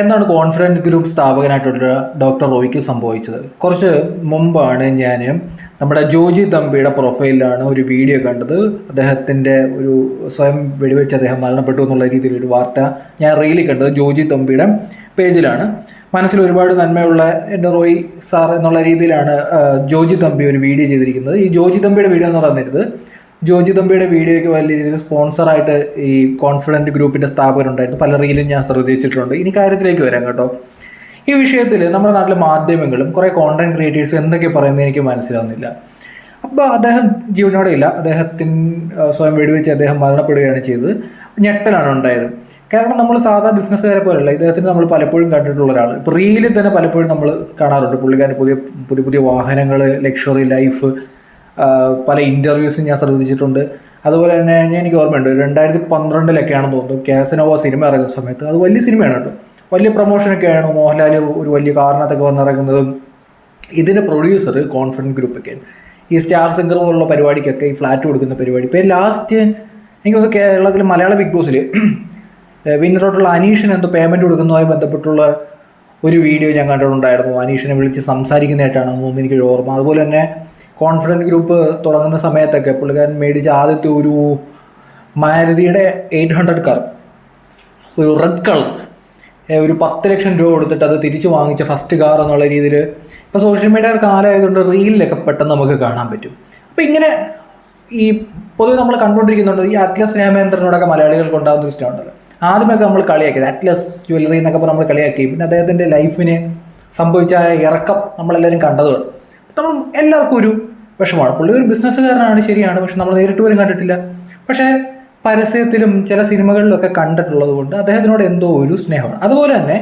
എന്താണ് confident group സ്ഥാപകനായിട്ടുള്ള doctor റോയ്ക്ക് സംഭവിച്ചത്? കുറച്ച് മുമ്പാണ് ഞാൻ നമ്മുടെ ജോജി തമ്പിയുടെ പ്രൊഫൈലിലാണ് ഒരു വീഡിയോ കണ്ടത്. അദ്ദേഹത്തിന്റെ ഒരു സ്വയം വെടിവെച്ച് അദ്ദേഹം മരണപ്പെട്ടു എന്നുള്ള രീതിയിലൊരു വാർത്ത ഞാൻ റീലി കണ്ടത് ജോജി തമ്പിയുടെ പേജിലാണ്. മനസ്സിൽ ഒരുപാട് നന്മയുള്ള എന്റെ റോയ് സാർ എന്നുള്ള രീതിയിലാണ് ജോജി തമ്പി ഒരു വീഡിയോ ചെയ്തിരിക്കുന്നത്. ഈ ജോജി തമ്പിയുടെ വീഡിയോ എന്ന് പറയുന്നത് ജോജി തമ്പിയുടെ വീഡിയോയ്ക്ക് വലിയ രീതിയിൽ സ്പോൺസറായിട്ട് ഈ കോൺഫിഡന്റ് ഗ്രൂപ്പിന്റെ സ്ഥാപകരുണ്ടായിരുന്നു. പല റീലും ഞാൻ ശ്രദ്ധിച്ചിട്ടുണ്ട്. ഇനി കാര്യത്തിലേക്ക് വരാം കേട്ടോ. ഈ വിഷയത്തിൽ നമ്മുടെ നാട്ടിലെ മാധ്യമങ്ങളും കുറേ കോണ്ടന്റ് ക്രിയേറ്റേഴ്സും എന്തൊക്കെ പറയുന്നത് എനിക്ക് മനസ്സിലാവുന്നില്ല. അപ്പോൾ അദ്ദേഹം ജീവനോടെ ഇല്ല. അദ്ദേഹത്തിന് സ്വയം വെടിവെച്ച് അദ്ദേഹം മരണപ്പെടുകയാണ് ചെയ്തത്. ഞെട്ടലാണ് ഉണ്ടായത്. കാരണം നമ്മൾ സാധാ ബിസിനസ്സുകാരെ പോലെയല്ല. ഇദ്ദേഹത്തിന് നമ്മൾ പലപ്പോഴും കണ്ടിട്ടുള്ള ഒരാൾ. ഇപ്പോൾ റീലിൽ തന്നെ പലപ്പോഴും നമ്മൾ കാണാറുണ്ട്. പുള്ളിക്കാരൻ പുതിയ പുതിയ പുതിയ വാഹനങ്ങൾ ലക്ഷറി ലൈഫ് പല ഇന്റർവ്യൂസും ഞാൻ ശ്രദ്ധിച്ചിട്ടുണ്ട്. അതുപോലെ തന്നെ എനിക്ക് ഓർമ്മയുണ്ട് രണ്ടായിരത്തി പന്ത്രണ്ടിലൊക്കെയാണെന്ന് തോന്നുന്നു കാസനോവ സിനിമ ഇറങ്ങുന്ന സമയത്ത്. അത് വലിയ സിനിമയാണ് കേട്ടോ. വലിയ പ്രൊമോഷനൊക്കെയാണ് മോഹൻലാൽ ഒരു വലിയ കാരണത്തൊക്കെ വന്നിറങ്ങുന്നതും ഇതിന്റെ പ്രൊഡ്യൂസർ കോൺഫിഡന്റ് ഗ്രൂപ്പൊക്കെയാണ് ഈ സ്റ്റാർ സിംഗർ പോലുള്ള പരിപാടിക്കൊക്കെ ഈ ഫ്ലാറ്റ് കൊടുക്കുന്ന പരിപാടി. ഇപ്പോൾ ലാസ്റ്റ് എനിക്ക് തോന്നുന്നു കേരളത്തിൽ മലയാള ബിഗ് ബോസിൽ വിന്നറോട്ടുള്ള അനീഷിന് എന്തോ പേയ്മെന്റ് കൊടുക്കുന്നതുമായി ബന്ധപ്പെട്ടുള്ള ഒരു വീഡിയോ ഞാൻ കണ്ടിട്ടുണ്ടായിരുന്നു. അനീഷിനെ വിളിച്ച് സംസാരിക്കുന്നതായിട്ടാണ് തോന്നുന്നു എനിക്കൊരു ഓർമ്മ. അതുപോലെ തന്നെ കോൺഫിഡന്റ് ഗ്രൂപ്പ് തുടങ്ങുന്ന സമയത്തൊക്കെ പുള്ളിക്കാരൻ മേടിച്ച ആദ്യത്തെ ഒരു മാരുതിയുടെ എയ്റ്റ് ഹൺഡ്രഡ് കാർ ഒരു റെഡ് കളർ ഒരു പത്ത് ലക്ഷം രൂപ കൊടുത്തിട്ട് അത് തിരിച്ച് വാങ്ങിച്ച ഫസ്റ്റ് കാർ എന്നുള്ള രീതിയിൽ ഇപ്പോൾ സോഷ്യൽ മീഡിയയുടെ കാലമായതുകൊണ്ട് റീലിലൊക്കെ പെട്ടെന്ന് നമുക്ക് കാണാൻ പറ്റും. അപ്പോൾ ഇങ്ങനെ ഈ പൊതുവെ നമ്മൾ കണ്ടുകൊണ്ടിരിക്കുന്നുണ്ട് ഈ അറ്റ്ലസ് രാമേന്ദ്രനോടൊക്കെ മലയാളികൾക്ക് ഉണ്ടാകുന്ന ഒരു സ്നേഹമുണ്ടല്ലോ ആദ്യമൊക്കെ നമ്മൾ കളിയാക്കിയത് അറ്റ്ലസ് ജ്വല്ലറി എന്നൊക്കെ നമ്മൾ കളിയാക്കി. പിന്നെ അദ്ദേഹത്തിന്റെ ലൈഫിന് സംഭവിച്ച ഇറക്കം നമ്മളെല്ലാവരും കണ്ടതാണ് നമ്മൾ എല്ലാവർക്കും ഒരു വിഷമമാണ്. പുള്ളി ഒരു ബിസിനസ്സുകാരനാണ് ശരിയാണ്. പക്ഷെ നമ്മൾ നേരിട്ട് പോലും കണ്ടിട്ടില്ല. പക്ഷേ പരസ്യത്തിലും ചില സിനിമകളിലൊക്കെ കണ്ടിട്ടുള്ളത് കൊണ്ട് അദ്ദേഹത്തിനോട് എന്തോ ഒരു സ്നേഹമാണ്. അതുപോലെ തന്നെ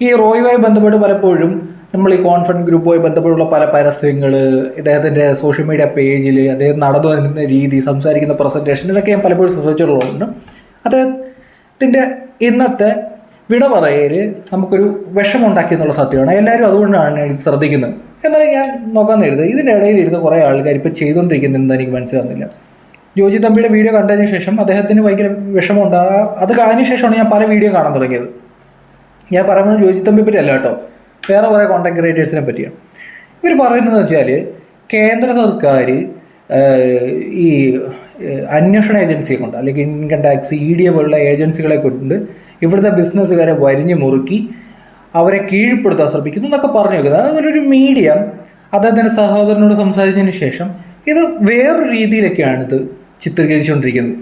ഈ റോയുമായി ബന്ധപ്പെട്ട് പലപ്പോഴും നമ്മൾ ഈ കോൺഫിഡന്റ് ഗ്രൂപ്പുമായി ബന്ധപ്പെട്ടുള്ള പല പരസ്യങ്ങൾ ഇദ്ദേഹത്തിന്റെ സോഷ്യൽ മീഡിയ പേജിൽ അദ്ദേഹം നടന്നു വരുന്ന രീതി സംസാരിക്കുന്ന പ്രസന്റേഷൻ ഇതൊക്കെ ഞാൻ പലപ്പോഴും ശ്രദ്ധിച്ചിട്ടുള്ളതുകൊണ്ട് അദ്ദേഹത്തിന്റെ ഇന്നത്തെ വിട പറയൽ നമുക്കൊരു വിഷമുണ്ടാക്കി എന്നുള്ള സത്യമാണ്. എല്ലാവരും അതുകൊണ്ടാണ് ഇത് ശ്രദ്ധിക്കുന്നത്. എന്നാലും ഞാൻ നോക്കാൻ നേരുന്നത് ഇതിന്റെ ഇടയിൽ ഇരുന്ന് കുറേ ആൾക്കാർ ഇപ്പോൾ ചെയ്തുകൊണ്ടിരിക്കുന്നതെന്ന് എനിക്ക് മനസ്സിലാകുന്നില്ല ജോജി തമ്പിയുടെ വീഡിയോ കണ്ടതിന് ശേഷം അദ്ദേഹത്തിന് ഭയങ്കര വിഷമമുണ്ട്. അത് കഴിഞ്ഞ ശേഷമാണ് ഞാൻ പല വീഡിയോ കാണാൻ തുടങ്ങിയത്. ഞാൻ പറയുന്നത് ജോജി തമ്പി പറ്റി അല്ല കേട്ടോ. വേറെ കുറേ കോണ്ടന്റ് ക്രിയേറ്റേഴ്സിനെ പറ്റിയാണ്. ഇവർ പറയുന്നതെന്ന് വെച്ചാൽ കേന്ദ്ര സർക്കാർ ഈ അന്വേഷണ ഏജൻസിയെ കൊണ്ട് അല്ലെങ്കിൽ income tax E D A പോലുള്ള ഏജൻസികളെ കൊണ്ട് ഇവിടുത്തെ ബിസിനസ്സുകാരെ വരിഞ്ഞു മുറുക്കി അവരെ കീഴ്പ്പെടുത്താൻ ശ്രമിക്കുന്നു എന്നൊക്കെ പറഞ്ഞു വെക്കുന്നത്. അതുപോലെ ഒരു മീഡിയ അദ്ദേഹത്തിന്റെ സഹോദരനോട് സംസാരിച്ചതിന് ശേഷം ഇത് വേറൊരു രീതിയിലൊക്കെയാണ് ഇത് ചിത്രീകരിച്ചുകൊണ്ടിരിക്കുന്നത്.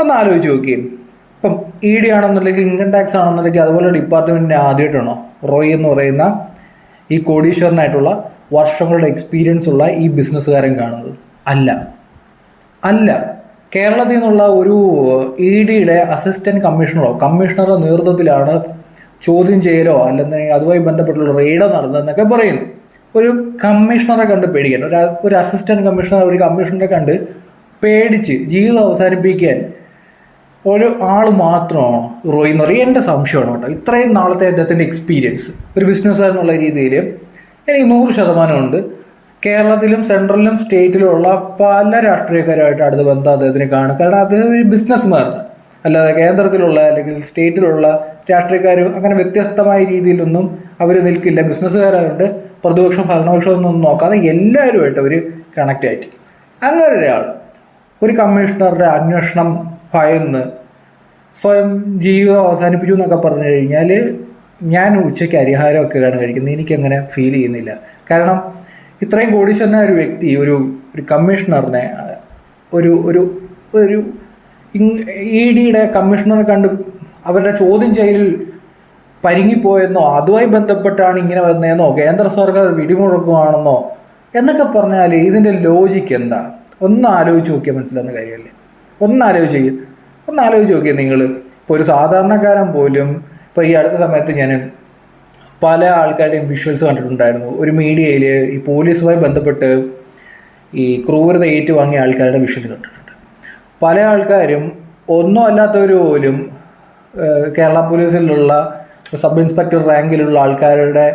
ഒന്ന് ആലോചിച്ച് നോക്കിയേ. ഇപ്പം ഇ ഡി ആണെന്നുണ്ടെങ്കിൽ ഇൻകം ടാക്സ് ആണെന്നുണ്ടെങ്കിൽ അതുപോലെ ഡിപ്പാർട്ട്മെന്റിന്റെ ആദ്യമായിട്ടാണോ റോയ് എന്ന് പറയുന്ന ഈ കോടീശ്വരനായിട്ടുള്ള വർഷങ്ങളുടെ എക്സ്പീരിയൻസ് ഉള്ള ഈ ബിസിനസ്സുകാരൻ കാണുന്നത്? അല്ല. അല്ല. കേരളത്തിൽ നിന്നുള്ള ഒരു ഇ ഡിയുടെ അസിസ്റ്റന്റ് കമ്മീഷണറോ കമ്മീഷണറുടെ നേതൃത്വത്തിലാണ് ചോദ്യം ചെയ്യലോ അല്ലെങ്കിൽ അതുമായി ബന്ധപ്പെട്ടുള്ള റെയ്ഡോ നടന്നതെന്നൊക്കെ പറയുന്നു. ഒരു കമ്മീഷണറെ കണ്ട് പേടിക്കാൻ ഒരു ഒരു അസിസ്റ്റന്റ് കമ്മീഷണർ ഒരു കമ്മീഷണറെ കണ്ട് പേടിച്ച് ജീവിതം അവസാനിപ്പിക്കാൻ ഒരു ആൾ മാത്രമാണോ റോയി എന്ന് പറയും. എന്റെ സംശയമാണ് കേട്ടോ. ഇത്രയും നാളത്തെ അദ്ദേഹത്തിന്റെ എക്സ്പീരിയൻസ് ഒരു ബിസിനസ്സുകാരെന്നുള്ള രീതിയിൽ എനിക്ക് നൂറ് ശതമാനമുണ്ട്. കേരളത്തിലും സെൻട്രലിലും സ്റ്റേറ്റിലും ഉള്ള പല രാഷ്ട്രീയക്കാരുമായിട്ട് അടുത്ത ബന്ധം അദ്ദേഹത്തിന് കാണും. കാരണം അദ്ദേഹം ഒരു ബിസിനസ്മാനാണ് അല്ലാതെ കേന്ദ്രത്തിലുള്ള അല്ലെങ്കിൽ സ്റ്റേറ്റിലുള്ള രാഷ്ട്രീയക്കാർ അങ്ങനെ വ്യത്യസ്തമായ രീതിയിലൊന്നും അവർ നിൽക്കില്ല. ബിസിനസ്സുകാരായതുകൊണ്ട് പ്രതിപക്ഷം ഭരണപക്ഷം ഒന്നും നോക്കാതെ എല്ലാവരുമായിട്ട് അവർ കണക്റ്റ് ആയിട്ട്. അങ്ങനെ ഒരാൾ ഒരു കമ്മീഷണറുടെ അന്വേഷണം ഭയന്ന് സ്വയം ജീവിതം അവസാനിപ്പിച്ചു എന്നൊക്കെ പറഞ്ഞു കഴിഞ്ഞാൽ ഞാൻ ഉച്ചയ്ക്ക് അരിഹാരമൊക്കെയാണ് കഴിക്കുന്നത് എനിക്കങ്ങനെ ഫീൽ ചെയ്യുന്നില്ല. കാരണം ഇത്രയും കോടീശ്വരനായ ഒരു വ്യക്തി ഒരു ഒരു കമ്മീഷണറിനെ ഒരു ഒരു ഒരു ഇ ഡിയുടെ കമ്മീഷണറെ കണ്ട് അവരുടെ ചോദ്യം ചെയ്യലിൽ പരിങ്ങിപ്പോയെന്നോ അതുമായി ബന്ധപ്പെട്ടാണ് ഇങ്ങനെ വന്നതെന്നോ കേന്ദ്ര സർക്കാർ വെടിമുഴക്കുവാണെന്നോ എന്നൊക്കെ പറഞ്ഞാൽ ഇതിന്റെ ലോജിക്ക് എന്താ? ഒന്ന് ആലോചിച്ച് നോക്കിയാൽ മനസ്സിലാവുന്ന കാര്യമല്ലേ? ഒന്ന് ആലോചിച്ച് നോക്കി ഒന്ന് ആലോചിച്ച് നോക്കിയാൽ നിങ്ങൾ ഇപ്പോൾ ഒരു സാധാരണക്കാരൻ പോലും ഇപ്പോൾ ഈ അടുത്ത സമയത്ത് ഞാൻ പല ആൾക്കാരുടെയും വിഷ്വൽസ് കണ്ടിട്ടുണ്ടായിരുന്നു. ഒരു മീഡിയയിൽ ഈ പോലീസുമായി ബന്ധപ്പെട്ട് ഈ ക്രൂരത ഏറ്റുവാങ്ങിയ ആൾക്കാരുടെ വിഷ്വൽ കണ്ടിട്ടുണ്ട്. പല ആൾക്കാരും ഒന്നും അല്ലാത്തവർ പോലും കേരള പോലീസിലുള്ള സബ് ഇൻസ്പെക്ടർ റാങ്കിലുള്ള ആൾക്കാരുടെ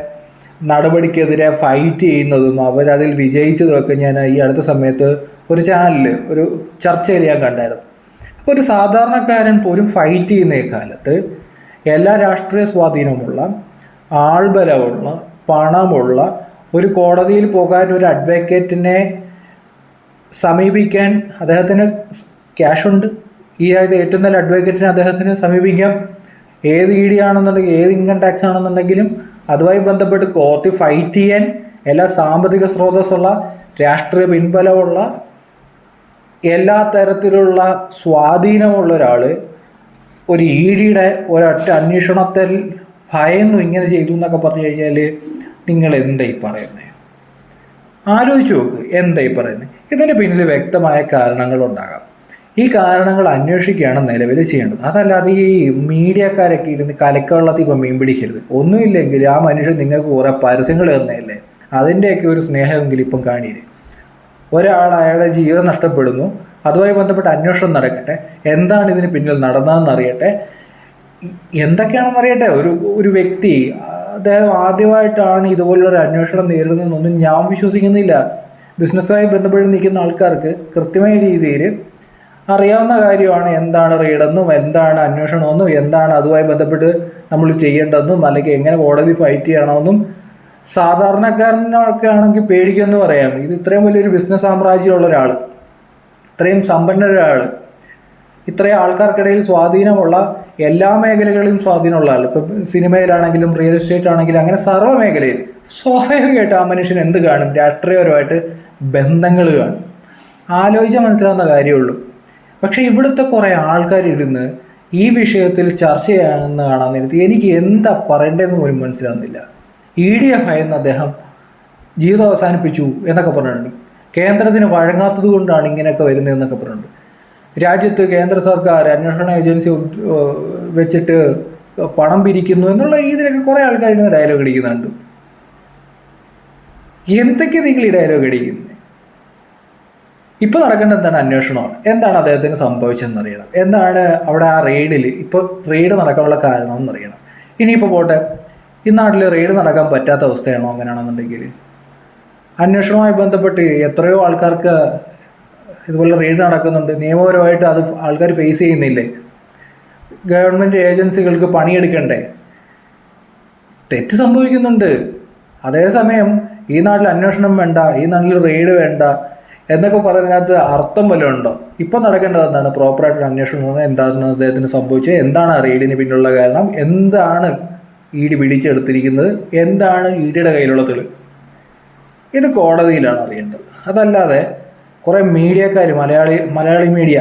നടപടിക്കെതിരെ ഫൈറ്റ് ചെയ്യുന്നതും അവരതിൽ വിജയിച്ചതുമൊക്കെ ഞാൻ ഈ അടുത്ത സമയത്ത് ഒരു ചാനലിൽ ഒരു ചർച്ചയിൽ ഞാൻ കണ്ടായിരുന്നു. അപ്പോൾ ഒരു സാധാരണക്കാരൻ പോലും ഫൈറ്റ് ചെയ്യുന്ന കാലത്ത് എല്ലാ രാഷ്ട്രീയ സ്വാധീനമുള്ള ആൾബലമുള്ള പണമുള്ള ഒരു കോടതിയിൽ പോകാൻ ഒരു അഡ്വക്കേറ്റിനെ സമീപിക്കാൻ അദ്ദേഹത്തിന് ക്യാഷ് ഉണ്ട്. ഈ ആയത് ഏറ്റവും നല്ല അഡ്വക്കേറ്റിനെ അദ്ദേഹത്തിന് സമീപിക്കാം. ഏത് ഇ ഡി ആണെന്നുണ്ടെങ്കിൽ ഏത് ഇൻകം ടാക്സ് ആണെന്നുണ്ടെങ്കിലും അതുമായി ബന്ധപ്പെട്ട് കോർട്ടിൽ ഫൈറ്റ് ചെയ്യാൻ എല്ലാ സാമ്പത്തിക സ്രോതസ്സുള്ള രാഷ്ട്രീയ പിൻബലമുള്ള എല്ലാ തരത്തിലുള്ള സ്വാധീനമുള്ള ഒരാൾ ഒരു ഇ ഡിയുടെ ഒരൊറ്റ അന്വേഷണത്തിൽ ഭയന്നു ഇങ്ങനെ ചെയ്തു എന്നൊക്കെ പറഞ്ഞു കഴിഞ്ഞാൽ നിങ്ങൾ എന്തായി പറയുന്നത് ആലോചിച്ച് നോക്ക് എന്തായി പറയുന്നത് ഇതിന് പിന്നിൽ വ്യക്തമായ കാരണങ്ങളുണ്ടാകാം. ഈ കാരണങ്ങൾ അന്വേഷിക്കുകയാണ് നിലവിൽ ചെയ്യേണ്ടത്. അതല്ലാതെ ഈ മീഡിയക്കാരൊക്കെ ഇരുന്ന് കലക്കവെള്ളത്തിൽ ഇപ്പം മീൻ പിടിക്കരുത്. ഒന്നുമില്ലെങ്കിൽ ആ മനുഷ്യൻ നിങ്ങൾക്ക് കുറേ പരസ്യങ്ങൾ തന്നെയല്ലേ അതിന്റെയൊക്കെ ഒരു സ്നേഹമെങ്കിലും ഇപ്പം കാണിയില്ലേ? ഒരാൾ അയാളുടെ ജീവിതം നഷ്ടപ്പെടുന്നു. അതുമായി ബന്ധപ്പെട്ട അന്വേഷണം നടക്കട്ടെ. എന്താണ് ഇതിന് പിന്നിൽ നടന്നതെന്ന് അറിയട്ടെ. എന്തൊക്കെയാണെന്ന് അറിയട്ടെ? ഒരു ഒരു വ്യക്തി അദ്ദേഹം ആദ്യമായിട്ടാണ് ഇതുപോലുള്ളൊരു അന്വേഷണം നേരിടുന്നതെന്നൊന്നും ഞാൻ വിശ്വസിക്കുന്നില്ല. ബിസിനസ്സുമായി ബന്ധപ്പെട്ട് നിൽക്കുന്ന ആൾക്കാർക്ക് കൃത്യമായ രീതിയിൽ അറിയാവുന്ന കാര്യമാണ് എന്താണ് റെയ്ഡെന്നും എന്താണ് അന്വേഷണമെന്നും എന്താണ് അതുമായി ബന്ധപ്പെട്ട് നമ്മൾ ചെയ്യേണ്ടതെന്നും അല്ലെങ്കിൽ എങ്ങനെ കോടതി ഫൈറ്റ് ചെയ്യണമെന്നും സാധാരണക്കാരനൊക്കെ ആണെങ്കിൽ പേടിക്കുമെന്ന് പറയാം. ഇത് ഇത്രയും വലിയൊരു ബിസിനസ് സാമ്രാജ്യമുള്ള ഒരാൾ ഇത്രയും സമ്പന്നരൊരാൾ ഇത്രയും ആൾക്കാർക്കിടയിൽ സ്വാധീനമുള്ള എല്ലാ മേഖലകളിലും സ്വാധീനമുള്ള ആൾ ഇപ്പം സിനിമയിലാണെങ്കിലും റിയൽ എസ്റ്റേറ്റ് ആണെങ്കിലും അങ്ങനെ സർവ മേഖലയിൽ സ്വാഭാവികമായിട്ട് ആ മനുഷ്യൻ എന്ത് കാണും? രാഷ്ട്രീയപരമായിട്ട് ബന്ധങ്ങൾ കാണും. ആലോചിച്ചാൽ മനസ്സിലാവുന്ന കാര്യമുള്ളൂ പക്ഷേ ഇവിടുത്തെ കുറേ ആൾക്കാർ ഇരുന്ന് ഈ വിഷയത്തിൽ ചർച്ച ചെയ്യാമെന്ന് കാണാൻ നേരത്ത് എനിക്ക് എന്താ പറയേണ്ടതെന്ന് പോലും മനസ്സിലാവുന്നില്ല. ഇ ഡി എഫ് ആയെന്ന് അദ്ദേഹം ജീവിതം അവസാനിപ്പിച്ചു എന്നൊക്കെ പറഞ്ഞിട്ടുണ്ട്. കേന്ദ്രത്തിന് വഴങ്ങാത്തത് കൊണ്ടാണ് ഇങ്ങനെയൊക്കെ വരുന്നതെന്നൊക്കെ പറഞ്ഞിട്ടുണ്ട്. രാജ്യത്ത് കേന്ദ്ര സർക്കാർ അന്വേഷണ ഏജൻസി വെച്ചിട്ട് പണം പിരിക്കുന്നു എന്നുള്ള രീതിയിലൊക്കെ കുറേ ആൾക്കാർ ഇങ്ങനെ ഡയലോഗ് അടിക്കുന്നുണ്ട് എന്തൊക്കെ നിങ്ങൾ ഈ ഡയലോഗ് അടിക്കുന്നത് ഇപ്പോൾ നടക്കേണ്ട എന്താണ് അന്വേഷണമാണ്? എന്താണ് അദ്ദേഹത്തിന് സംഭവിച്ചതെന്ന് അറിയണം. എന്താണ് അവിടെ ആ റെയ്ഡിൽ ഇപ്പോൾ റെയ്ഡ് നടക്കാനുള്ള കാരണം എന്നറിയണം ഇനിയിപ്പോൾ പോട്ടെ. ഈ നാട്ടിൽ റെയ്ഡ് നടക്കാൻ പറ്റാത്ത അവസ്ഥയാണോ അങ്ങനെയാണെന്നുണ്ടെങ്കിൽ? അന്വേഷണവുമായി ബന്ധപ്പെട്ട് എത്രയോ ആൾക്കാർക്ക് ഇതുപോലെ റെയ്ഡ് നടക്കുന്നുണ്ട്. നിയമപരമായിട്ട് അത് ആൾക്കാർ ഫേസ് ചെയ്യുന്നില്ലേ? ഗവൺമെന്റ് ഏജൻസികൾക്ക് പണിയെടുക്കണ്ടേ? തെറ്റ് സംഭവിക്കുന്നുണ്ട്. അതേസമയം ഈ നാട്ടിൽ അന്വേഷണം വേണ്ട ഈ നാട്ടിൽ റെയ്ഡ് വേണ്ട എന്നൊക്കെ പറയുന്നതിനകത്ത് അർത്ഥം വല്ലതും ഉണ്ടോ? ഇപ്പം നടക്കേണ്ടത് എന്താണ്? പ്രോപ്പറായിട്ട് അന്വേഷണം എന്താണ് അദ്ദേഹത്തിന് സംഭവിച്ചത്? എന്താണ് ആ റെയ്ഡിന് പിന്നിലുള്ള കാരണം? എന്താണ് ഇ ഡി പിടിച്ചെടുത്തിരിക്കുന്നത്? എന്താണ് ഇ ഡിയുടെ കയ്യിലുള്ള തെളിവ്? ഇത് കോടതിയിലാണ് അറിയേണ്ടത്. അതല്ലാതെ കുറേ മീഡിയക്കാർ മലയാളി മലയാളി മീഡിയ